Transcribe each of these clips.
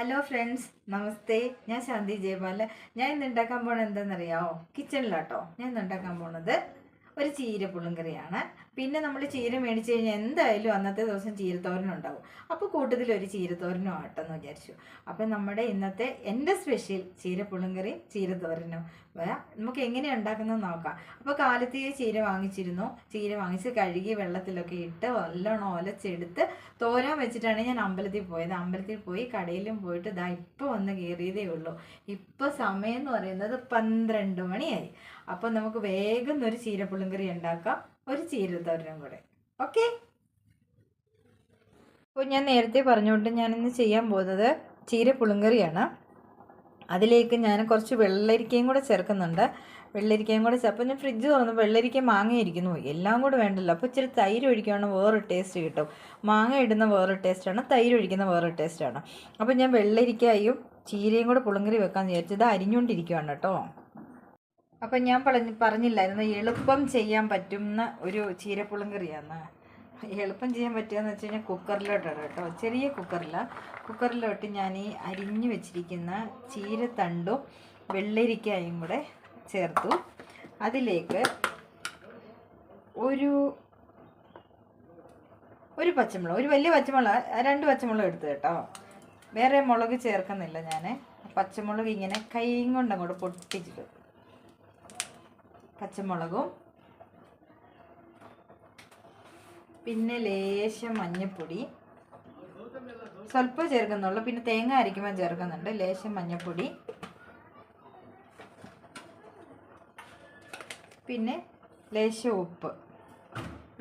Hello friends നമസ്തേ ഞാൻ ശാന്തി ജയപാല. ഞാൻ ഇന്ന് ഉണ്ടാക്കാൻ പോണത് എന്താണെന്നറിയാമോ കിച്ചണിലാട്ടോ ഞാൻ ഇന്ന് ഉണ്ടാക്കാൻ പോണത് ഒരു ചീര പുളുങ്കറിയാണ്. പിന്നെ നമ്മൾ ചീര മേടിച്ച് കഴിഞ്ഞാൽ എന്തായാലും അന്നത്തെ ദിവസം ചീരത്തോരനുണ്ടാവും. അപ്പോൾ കൂട്ടത്തിൽ ഒരു ചീരത്തോരനും ആട്ടെന്ന് വിചാരിച്ചു. അപ്പം നമ്മുടെ ഇന്നത്തെ എന്റെ സ്പെഷ്യൽ ചീര പുളുങ്കറിയും ചീരത്തോരനും നമുക്ക് എങ്ങനെയാണ് ഉണ്ടാക്കുന്നത് നോക്കാം. അപ്പോൾ കാലത്തേ ചീര വാങ്ങിച്ചിരുന്നു. ചീര വാങ്ങിച്ച് കഴുകി വെള്ളത്തിലൊക്കെ ഇട്ട് നല്ലോണം ഒലച്ചെടുത്ത് തോരാൻ വെച്ചിട്ടാണ് ഞാൻ അമ്പലത്തിൽ പോയത്. അമ്പലത്തിൽ പോയി കടയിലും പോയിട്ട് ഇതാ ഇപ്പോൾ വന്ന് കയറിയതേ ഉള്ളൂ. ഇപ്പോൾ സമയം എന്ന് പറയുന്നത് പന്ത്രണ്ട് മണിയായി. അപ്പോൾ നമുക്ക് വേഗം ഒരു ചീരപ്പുളുങ്കറി ഉണ്ടാക്കാം. ഒരു ചീരത്തോരനും കൂടെ. ഓക്കെ? അപ്പോൾ ഞാൻ നേരത്തെ പറഞ്ഞുകൊണ്ട് ഞാനിന്ന് ചെയ്യാൻ പോകുന്നത് ചീര പുളുങ്കറിയാണ്. അതിലേക്ക് ഞാൻ കുറച്ച് വെള്ളരിക്കയും കൂടെ ചേർക്കുന്നുണ്ട്. വെള്ളരിക്കയും കൂടെ അപ്പോൾ ഞാൻ ഫ്രിഡ്ജ് തുറന്നു വെള്ളരിക്ക മാങ്ങ ഇരിക്കുന്നു. എല്ലാം കൂടെ വേണ്ടല്ലോ. അപ്പോൾ ഇച്ചിരി തൈര് ഒഴിക്കുകയാണ് വേറൊരു ടേസ്റ്റ് കിട്ടും. മാങ്ങ ഇടുന്ന വേറൊരു ടേസ്റ്റാണ് തൈര് ഒഴിക്കുന്ന വേറൊരു ടേസ്റ്റാണ് അപ്പോൾ ഞാൻ വെള്ളരിക്കയും ചീരയും കൂടെ പുളുങ്കറി വെക്കാമെന്ന് വിചാരിച്ചത് അരിഞ്ഞുകൊണ്ടിരിക്കുകയാണ് കേട്ടോ. അപ്പം ഞാൻ പറഞ്ഞ് പറഞ്ഞില്ലായിരുന്നു എളുപ്പം ചെയ്യാൻ പറ്റുന്ന ഒരു ചീരപ്പുളുങ്കറിയാണ് എളുപ്പം ചെയ്യാൻ പറ്റുകയെന്ന് വെച്ച് കഴിഞ്ഞാൽ കുക്കറിലോട്ടാണ് കേട്ടോ. ചെറിയ കുക്കറിലാണ് കുക്കറിലോട്ട് ഞാൻ ഈ അരിഞ്ഞു വെച്ചിരിക്കുന്ന ചീരത്തണ്ടും വെള്ളരിക്കായും കൂടെ ചേർത്തു. അതിലേക്ക് ഒരു ഒരു പച്ചമുളക് ഒരു വലിയ പച്ചമുളക് രണ്ട് പച്ചമുളക് എടുത്തു കേട്ടോ. വേറെ മുളക് ചേർക്കുന്നില്ല ഞാൻ പച്ചമുളക് ഇങ്ങനെ കൈയും കൊണ്ട് അങ്ങോട്ട് പൊട്ടിച്ചിട്ട് പച്ചമുളകും. പിന്നെ ലേശം മഞ്ഞപ്പൊടി. സ്വല്പം ചേർക്കുന്നുള്ളൂ. പിന്നെ തേങ്ങ അരയ്ക്കുമ്പോൾ ചേർക്കുന്നുണ്ട്. ലേശം മഞ്ഞപ്പൊടി. പിന്നെ ലേശം ഉപ്പ്.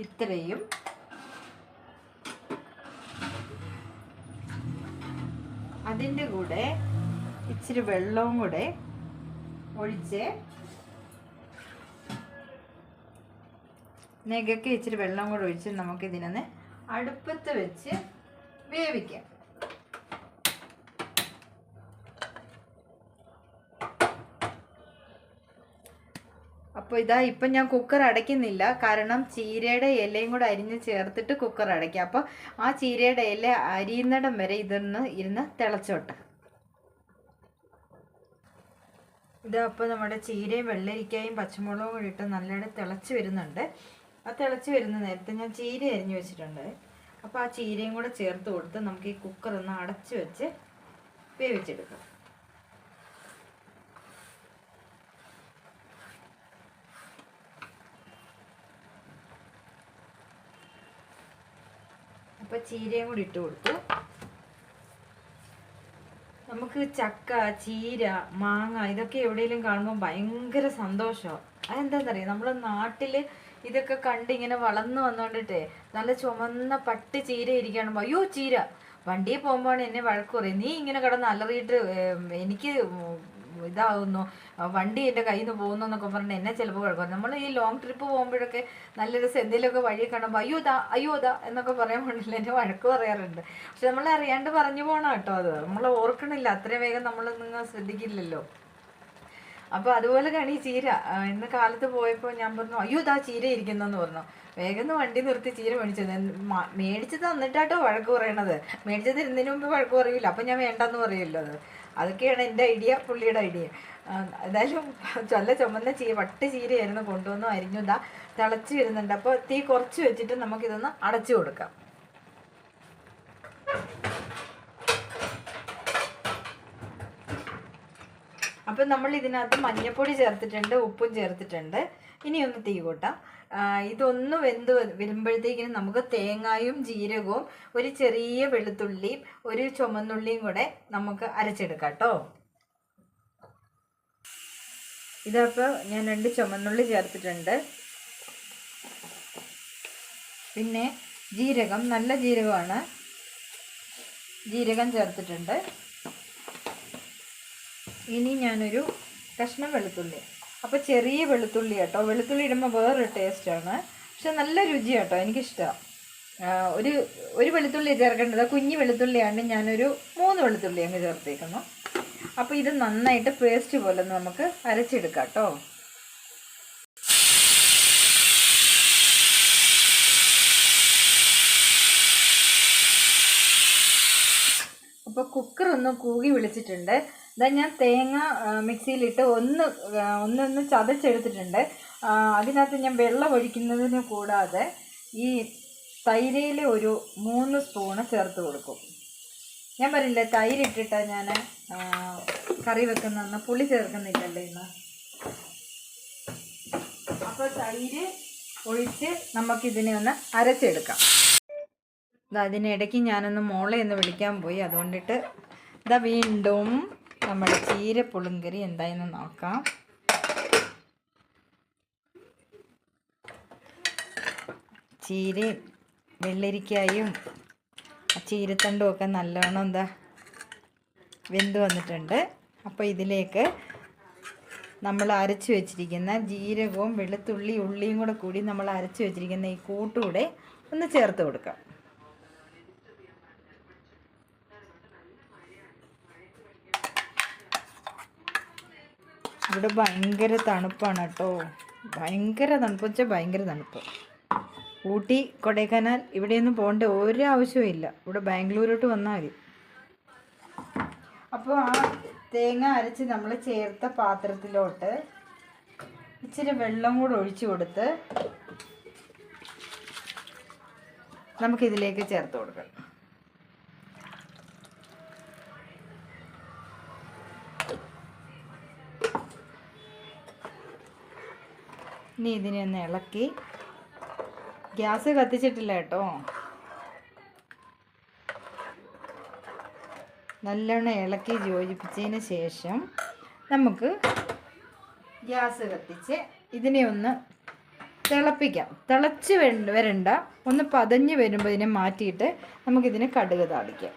ഇത്രയും. അതിന്റെ കൂടെ ഇച്ചിരി വെള്ളവും കൂടെ ഒഴിച്ച് നെഗക്ക് ഇച്ചിരി വെള്ളം കൂടെ ഒഴിച്ച് നമുക്ക് ഇതിനൊന്ന് അടുപ്പത്ത് വെച്ച് വേവിക്കാം. അപ്പോൾ ഇതാ ഇപ്പം ഞാൻ കുക്കർ അടയ്ക്കുന്നില്ല. കാരണം ചീരയുടെ ഇലയും കൂടെ അരിഞ്ഞ് ചേർത്തിട്ട് കുക്കർ അടയ്ക്കാം. അപ്പോൾ ആ ചീരയുടെ ഇല അരിയുന്നിടം വരെ ഇതൊന്ന് ഇരുന്ന് തിളച്ചോട്ടെ. ഇതാ അപ്പോൾ നമ്മുടെ ചീരയും വെള്ളരിക്കയും പച്ചമുളകും കൂടി ഇട്ട് നല്ലതായിട്ട് തിളച്ച് വരുന്നുണ്ട്. ആ തിളച്ച് വരുന്ന നേരത്തെ ഞാൻ ചീര അരിഞ്ഞു വെച്ചിട്ടുണ്ട്. അപ്പോൾ ആ ചീരയും കൂടെ ചേർത്ത് കൊടുത്ത് നമുക്ക് ഈ കുക്കർ ഒന്ന് അടച്ച് വെച്ച് വേവിച്ചെടുക്കാം. അപ്പോൾ ചീരയും കൂടി ഇട്ട് കൊടുത്തു. നമുക്ക് ചക്ക ചീര മാങ്ങ ഇതൊക്കെ എവിടെയെങ്കിലും കാണുമ്പോൾ ഭയങ്കര സന്തോഷമാണ് അതെന്താണെന്നറിയാം നമ്മൾ നാട്ടിൽ ഇതൊക്കെ കണ്ട് ഇങ്ങനെ വളർന്നു വന്നോണ്ടിട്ടേ നല്ല ചുമന്ന പട്ട് ചീര ഇരിക്കുകയാണ്. അയ്യോ ചീര വണ്ടിയിൽ പോകുമ്പോഴാണ് എന്നെ വഴക്ക് പറയും. നീ ഇങ്ങനെ കിടന്ന് അലറിയിട്ട് എനിക്ക് ഇതാവുന്നു. വണ്ടി എന്റെ കയ്യിൽ നിന്ന് പോകുന്നു എന്നൊക്കെ പറഞ്ഞിട്ട് എന്നെ ചിലപ്പോൾ പറയും. നമ്മൾ ഈ ലോങ് ട്രിപ്പ് പോകുമ്പോഴൊക്കെ നല്ല രസം. എന്തെങ്കിലുമൊക്കെ വഴി കാണുമ്പോൾ അയ്യോ ദാ അയ്യോ ദാ എന്നൊക്കെ പറയാൻ പോകുന്നില്ല എന്നെ വഴക്ക് പറയാറുണ്ട്. പക്ഷെ നമ്മൾ അറിയാണ്ട് പറഞ്ഞു പോകണം കേട്ടോ അത്. നമ്മൾ ഓർക്കണില്ല. അത്രയും വേഗം നമ്മൾ നിങ്ങൾ ശ്രദ്ധിക്കില്ലല്ലോ. അപ്പോൾ അതുപോലെ കണി ചീര. ഇന്ന് കാലത്ത് പോയപ്പോൾ ഞാൻ പറഞ്ഞു അയ്യോ ഇതാ ചീര ഇരിക്കുന്നെന്ന് പറഞ്ഞു. വേഗം വണ്ടി നിർത്തി ചീര മേടിച്ചത്. മേടിച്ചു തന്നിട്ടാട്ടോ വഴക്ക് പറയണത്. മേടിച്ച് തരുന്നതിന് മുമ്പ് വഴക്ക് പറയില്ല അപ്പം ഞാൻ വേണ്ടെന്ന് പറയുമല്ലോ അത്. അതൊക്കെയാണ് എന്റെ ഐഡിയ പുള്ളിയുടെ ഐഡിയ. എന്തായാലും ചൊല്ല ചുമന്ന ചീ വട്ട് ചീരയായിരുന്നു കൊണ്ടുവന്നു. അരിഞ്ഞു ഇതാ തിളച്ച് വരുന്നുണ്ട്. അപ്പോൾ തീ കുറച്ച് വെച്ചിട്ട് നമുക്കിതൊന്ന് അടച്ചു കൊടുക്കാം. അപ്പം നമ്മൾ ഇതിനകത്ത് മഞ്ഞൾപ്പൊടി ചേർത്തിട്ടുണ്ട് ഉപ്പും ചേർത്തിട്ടുണ്ട്. ഇനി ഒന്ന് തീ കൂട്ടാം. ഇതൊന്ന് വെന്ത് വരുമ്പോഴത്തേക്കിനും നമുക്ക് തേങ്ങായും ജീരകവും ഒരു ചെറിയ വെളുത്തുള്ളിയും ഒരു ചുമന്നുള്ളിയും കൂടെ നമുക്ക് അരച്ചെടുക്കാം കേട്ടോ. ഇതപ്പോൾ ഞാൻ രണ്ട് ചുമന്നുള്ളി ചേർത്തിട്ടുണ്ട്. പിന്നെ ജീരകം നല്ല ജീരകമാണ്. ജീരകം ചേർത്തിട്ടുണ്ട്. ഇനി ഞാനൊരു കഷ്ണം വെളുത്തുള്ളി. അപ്പോൾ ചെറിയ വെളുത്തുള്ളി കേട്ടോ. വെളുത്തുള്ളി ഇടുമ്പോൾ വേറൊരു ടേസ്റ്റാണ് പക്ഷെ നല്ല രുചി കേട്ടോ. എനിക്കിഷ്ടമാണ് ഒരു ഒരു വെളുത്തുള്ളി ചേർക്കേണ്ടത്. കുഞ്ഞു വെളുത്തുള്ളിയാണ് ഞാനൊരു മൂന്ന് വെളുത്തുള്ളി അങ്ങ് ചേർത്തേക്കുന്നു. അപ്പോൾ ഇത് നന്നായിട്ട് പേസ്റ്റ് പോലെ നമുക്ക് അരച്ചെടുക്കാം കേട്ടോ. അപ്പോൾ കുക്കർ ഒന്ന് കൂകി വിളിച്ചിട്ടുണ്ട്. ഇതാ ഞാൻ തേങ്ങ മിക്സിയിലിട്ട് ഒന്ന് ഒന്നൊന്ന് ചതച്ചെടുത്തിട്ടുണ്ട്. അതിനകത്ത് ഞാൻ വെള്ളം ഒഴിക്കുന്നതിന് കൂടാതെ ഈ തൈരയിൽ ഒരു മൂന്ന് സ്പൂണ് ചേർത്ത് കൊടുക്കും. ഞാൻ പറയില്ലേ തൈര് ഇട്ടിട്ടാ ഞാൻ കറി വെക്കുന്ന പുളി ചേർക്കുന്നില്ലല്ലോ ഇന്ന്. അപ്പോൾ തൈര് ഒഴിച്ച് നമുക്കിതിനെ ഒന്ന് അരച്ചെടുക്കാം. അതിനിടയ്ക്ക് ഞാനൊന്ന് മോളെ ഒന്ന് വിളിക്കാൻ പോയി. അതുകൊണ്ടിട്ട് ഇതാ വീണ്ടും നമ്മുടെ ചീര പുളുങ്കറി എന്തായെന്ന് നോക്കാം. ചീരയും വെള്ളരിക്കായും ചീരത്തണ്ടും ഒക്കെ നല്ലോണം എന്താ വെന്ത് വന്നിട്ടുണ്ട്. അപ്പോൾ ഇതിലേക്ക് നമ്മൾ അരച്ച് വെച്ചിരിക്കുന്ന ജീരകവും വെളുത്തുള്ളി ഉള്ളിയും കൂടെ കൂടി നമ്മൾ അരച്ച് വെച്ചിരിക്കുന്ന ഈ കൂട്ടുകൂടെ ഒന്ന് ചേർത്ത് കൊടുക്കാം. ഇവിടെ ഭയങ്കര തണുപ്പാണ് കേട്ടോ. ഭയങ്കര തണുപ്പ്. വെച്ചാൽ ഭയങ്കര തണുപ്പ്. ഊട്ടി കൊടൈക്കനാൽ ഇവിടെയൊന്നും പോകേണ്ട ഒരു ആവശ്യവും ഇല്ല. ഇവിടെ ബാംഗ്ലൂരോട്ട് വന്നാൽ മതി. അപ്പോൾ ആ തേങ്ങ അരച്ച് നമ്മൾ ചേർത്ത പാത്രത്തിലോട്ട് ഇച്ചിരി വെള്ളം കൂടെ ഒഴിച്ചു കൊടുത്ത് നമുക്കിതിലേക്ക് ചേർത്ത് കൊടുക്കാം ഇനി ഇതിനെ ഒന്ന് ഇളക്കി. ഗ്യാസ് കത്തിച്ചിട്ടില്ല കേട്ടോ. നല്ലോണം ഇളക്കി യോജിപ്പിച്ചതിന് ശേഷം നമുക്ക് ഗ്യാസ് കത്തിച്ച് ഇതിനെ ഒന്ന് തിളപ്പിക്കാം. തിളച്ച് വരണ്ട. ഒന്ന് പതഞ്ഞ് വരുമ്പോൾ ഇതിനെ മാറ്റിയിട്ട് നമുക്കിതിനെ കടുക് താളിക്കാം.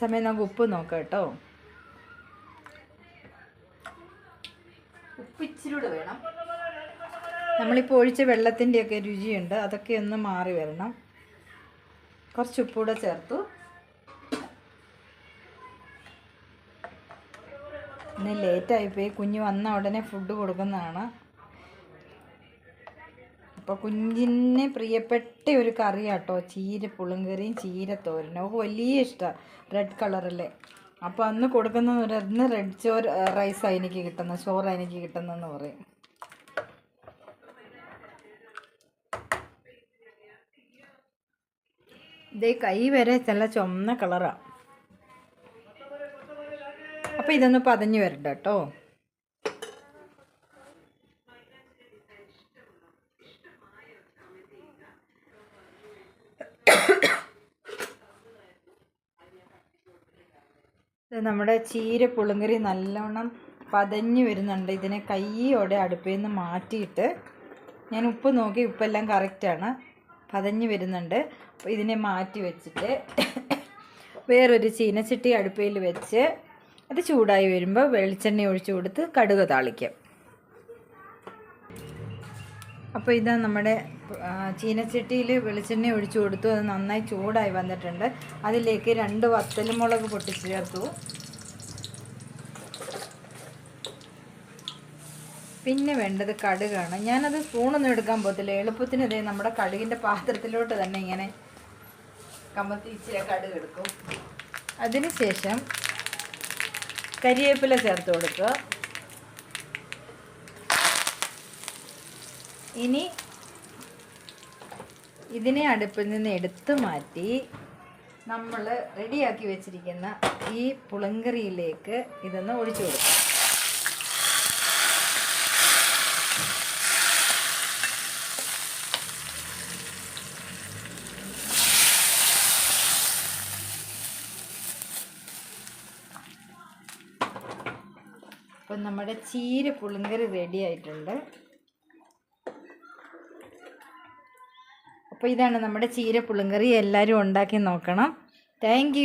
സമയം നമുക്ക് ഉപ്പ് നോക്കാം കേട്ടോ. ഉപ്പ് ഇച്ചിരി വേണം. നമ്മളിപ്പോൾ ഒഴിച്ച വെള്ളത്തിന്റെയൊക്കെ രുചിയുണ്ട്. അതൊക്കെ ഒന്ന് മാറി വരണം. കുറച്ച് ഉപ്പൂടെ ചേർത്തു. ഇന്ന് ലേറ്റായിപ്പോയി. കുഞ്ഞ് വന്ന ഉടനെ ഫുഡ് കൊടുക്കുന്നതാണ്. അപ്പോൾ കുഞ്ഞിന് പ്രിയപ്പെട്ട ഒരു കറിയാട്ടോ. ചീര പുളുങ്കറിയും ചീര തോരനും വലിയ ഇഷ്ടമാണ് റെഡ് കളറല്ലേ അപ്പോൾ അന്ന് കൊടുക്കുന്ന അന്ന് റെഡ് ചോറ് റൈസാണ് എനിക്ക് കിട്ടുന്നത് ചോറാണ് എനിക്ക് കിട്ടുന്നതെന്ന് പറയും. ഇതേ കൈ വരെ ചില ചുമന്ന കളറാണ് അപ്പോൾ ഇതൊന്ന് പതഞ്ഞ് വരണ്ട കേട്ടോ. നമ്മുടെ ചീര പുളുങ്കറി നല്ലവണ്ണം പതഞ്ഞു വരുന്നുണ്ട്. ഇതിനെ കൈയോടെ അടുപ്പിൽ നിന്ന് മാറ്റിയിട്ട് ഞാൻ ഉപ്പ് നോക്കി ഉപ്പെല്ലാം കറക്റ്റാണ്. പതഞ്ഞു വരുന്നുണ്ട്. അപ്പോൾ ഇതിനെ മാറ്റി വെച്ചിട്ട് വേറൊരു ചീനച്ചട്ടി അടുപ്പയിൽ വെച്ച് അത് ചൂടായി വരുമ്പോൾ വെളിച്ചെണ്ണ ഒഴിച്ചു കൊടുത്ത് കടുക് താളിക്കാം. അപ്പോൾ ഇതാ നമ്മുടെ ചീനച്ചട്ടിയിൽ വെളിച്ചെണ്ണ ഒഴിച്ചു കൊടുത്തു. അത് നന്നായി ചൂടായി വന്നിട്ടുണ്ട്. അതിലേക്ക് രണ്ട് വത്തലുമുളക് പൊട്ടിച്ച് ചേർത്തു പിന്നെ വേണ്ടത് കടുകാണ്. ഞാനത് സ്പൂണൊന്നും എടുക്കാൻ പോകത്തില്ല. എളുപ്പത്തിന് നമ്മുടെ കടുകിന്റെ പാത്രത്തിലോട്ട് തന്നെ ഇങ്ങനെ കമത്തി ഇച്ചിരി കടുക് എടുക്കും. അതിനുശേഷം കരിവേപ്പില ചേർത്ത് കൊടുക്കുക. ഇനി ഇതിനെ അടുപ്പിൽ നിന്ന് എടുത്തു മാറ്റി നമ്മൾ റെഡിയാക്കി വെച്ചിരിക്കുന്ന ഈ പുളങ്കറിയിലേക്ക് ഇതൊന്ന് ഒഴിച്ചു കൊടുക്കും. അപ്പം നമ്മുടെ ചീര പുളിങ്കറി റെഡി ആയിട്ടുണ്ട്. അപ്പോൾ ഇതാണ് നമ്മുടെ ചീര പുളിങ്കറി എല്ലാവരും ഉണ്ടാക്കി നോക്കണം. താങ്ക്